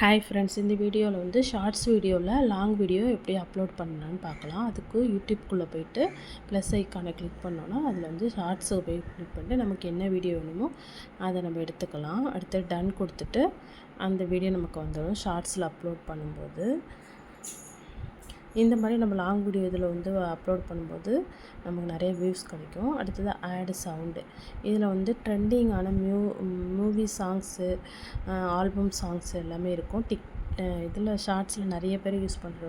Hi friends இந்த வீடியோவில் வந்து ஷார்ட்ஸ் வீடியோவில் லாங் வீடியோ எப்படி அப்லோட் பண்ணலான்னு பார்க்கலாம். அதுக்கு யூடியூப்குள்ளே போயிட்டு ப்ளஸ் ஐக்கானை கிளிக் பண்ணோன்னா அதில் வந்து ஷார்ட்ஸை போய் கிளிக் பண்ணிட்டு நமக்கு என்ன வீடியோ வேணுமோ அதை நம்ம எடுத்துக்கலாம். அடுத்து டன் கொடுத்துட்டு அந்த வீடியோ நமக்கு வந்துடும் ஷார்ட்ஸில் அப்லோட் பண்ணும்போது இந்த மாதிரி நம்ம லாங் வீடியோ இதில் வந்து அப்லோட் பண்ணும்போது நமக்கு நிறைய வியூஸ் கிடைக்கும். அடுத்தது ஆடு சவுண்டு இதில் வந்து ட்ரெண்டிங்கான மியூ மூவி சாங்ஸு ஆல்பம் சாங்ஸ் எல்லாமே இருக்கும். டிக் இதில் ஷார்ட்ஸில் நிறைய பேர் யூஸ் பண்ணுற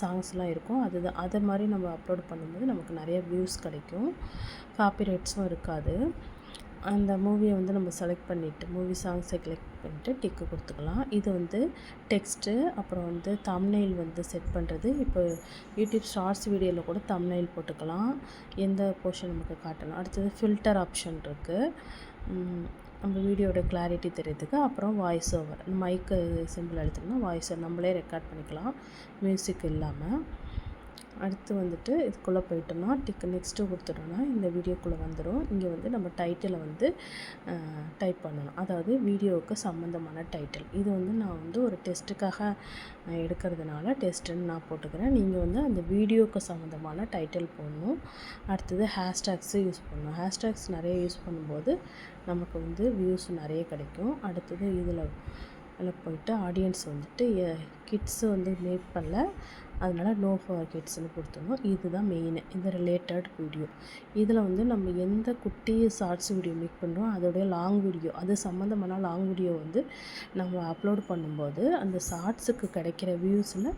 சாங்ஸ்லாம் இருக்கும். அது அதை மாதிரி நம்ம அப்லோட் பண்ணும்போது நமக்கு நிறைய வியூஸ் கிடைக்கும். காப்பிரைட்ஸும் இருக்காது. அந்த மூவியை வந்து நம்ம செலக்ட் பண்ணிவிட்டு மூவி சாங்ஸை செலக்ட் பண்ணிட்டு டிக்கு கொடுத்துக்கலாம். இது வந்து டெக்ஸ்ட்டு அப்புறம் வந்து தம்னெயில் வந்து செட் பண்ணுறது இப்போ யூடியூப் ஷார்ட்ஸ் வீடியோவில் கூட தம்னெயில் போட்டுக்கலாம். எந்த போர்ஷன் நமக்கு காட்டணும்? அடுத்தது ஃபில்டர் ஆப்ஷன் இருக்குது நம்ம வீடியோட கிளாரிட்டி தெரியறதுக்கு அப்புறம் வாய்ஸ் ஓவர் மைக்கு சிம்பிள் எடுத்துக்கணும் வாய்ஸ் ஓவர் நம்மளே ரெக்கார்ட் பண்ணிக்கலாம். மியூசிக் இல்லாமல் அடுத்து வந்துட்டு இதுக்குள்ளே போயிட்டோம்னா டிக்கு நெக்ஸ்ட்டு கொடுத்துட்டோம்னா இந்த வீடியோக்குள்ளே வந்துடும் இங்கே வந்து நம்ம டைட்டிலை வந்து டைப் பண்ணணும். அதாவது வீடியோவுக்கு சம்மந்தமான டைட்டில் இது வந்து நான் வந்து ஒரு டெஸ்ட்டுக்காக எடுக்கிறதுனால டெஸ்ட்டுன்னு நான் போட்டுக்கிறேன். நீங்கள் வந்து அந்த வீடியோவுக்கு சம்மந்தமான டைட்டில் போடணும். அடுத்தது ஹேஷ்டேக்ஸு யூஸ் பண்ணணும். ஹேஷ்டேக்ஸ் நிறைய யூஸ் பண்ணும்போது நமக்கு வந்து வியூஸ் நிறைய கிடைக்கும். அடுத்தது இதில் அதில் போயிட்டு ஆடியன்ஸ் வந்துட்டு கிட்ஸு வந்து மேக் பண்ணல. அதனால் நோ ஃபார் கிட்ஸ்னு கொடுத்துருவோம் இதுதான் மெயின் இந்த ரிலேட்டட் வீடியோ இதில் வந்து நம்ம எந்த குட்டி ஷார்ட்ஸ் வீடியோ மேக் பண்ணுறோம் அதோடைய லாங் வீடியோ அது சம்மந்தமான லாங் வீடியோ வந்து நம்ம அப்லோட் பண்ணும்போது அந்த ஷார்ட்ஸுக்கு கிடைக்கிற வியூஸில்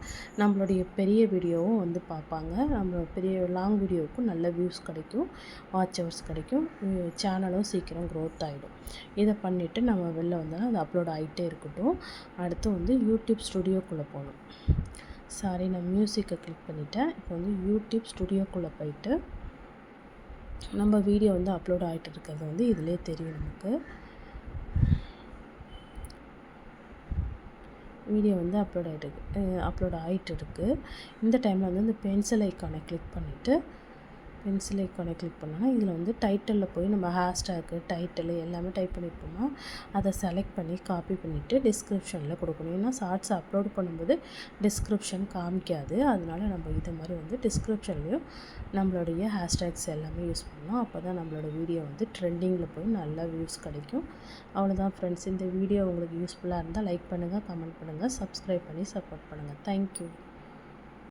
நம்மளுடைய பெரிய வீடியோவும் வந்து பார்ப்பாங்க. நம்ம பெரிய லாங் வீடியோவுக்கும் நல்ல வியூஸ் கிடைக்கும் வாட்ச் ஹவர்ஸ் கிடைக்கும் சேனலும் சீக்கிரம் க்ரோத் ஆகிடும் இதை பண்ணிவிட்டு நம்ம வெளில வந்தாலும் அது அப்லோட் ஆகிட்டே இருக்கட்டும். அடுத்து வந்து யூடியூப் ஸ்டுடியோக்குள்ளே போகணும். சாரி நான் மியூசிக்கை கிளிக் பண்ணிட்டேன். இப்போ வந்து யூடியூப் ஸ்டுடியோக்குள்ளே போயிட்டு நம்ம வீடியோ வந்து அப்லோட் ஆகிட்டு இருக்கிறது வந்து இதிலே தெரியும் நமக்கு. வீடியோ வந்து அப்லோட் ஆகிட்டு அப்லோட் ஆகிட்டு இருக்குது இந்த டைமில் வந்து இந்த பென்சில் ஐக்கானை கிளிக் பண்ணிவிட்டு பென்சில் ஐக்கானை கிளிக் பண்ணோன்னா இதில் வந்து டைட்டலில் போய் நம்ம ஹேஷ்டேக்கு டைட்டில் எல்லாமே டைப் பண்ணியிருப்போமா? அதை செலக்ட் பண்ணி காப்பி பண்ணிவிட்டு டிஸ்கிரிப்ஷனில் கொடுக்கணும். ஏன்னா ஷார்ட்ஸ் அப்லோட் பண்ணும்போது டிஸ்கிரிப்ஷன் காமிக்காது. அதனால் நம்ம இது மாதிரி வந்து டிஸ்கிரிப்ஷன்லேயும் நம்மளுடைய ஹேஷ்டேக்ஸ் எல்லாமே யூஸ் பண்ணோம் அப்போ தான் நம்மளோட வீடியோ வந்து ட்ரெண்டிங்கில் போய் நல்லா வியூஸ் கிடைக்கும். அவ்வளோதான் ஃப்ரெண்ட்ஸ் இந்த வீடியோ உங்களுக்கு யூஸ்ஃபுல்லாக இருந்தால் லைக் பண்ணுங்கள் கமெண்ட் பண்ணுங்கள் சப்ஸ்கிரைப் பண்ணி சப்போர்ட் பண்ணுங்கள் தேங்க்யூ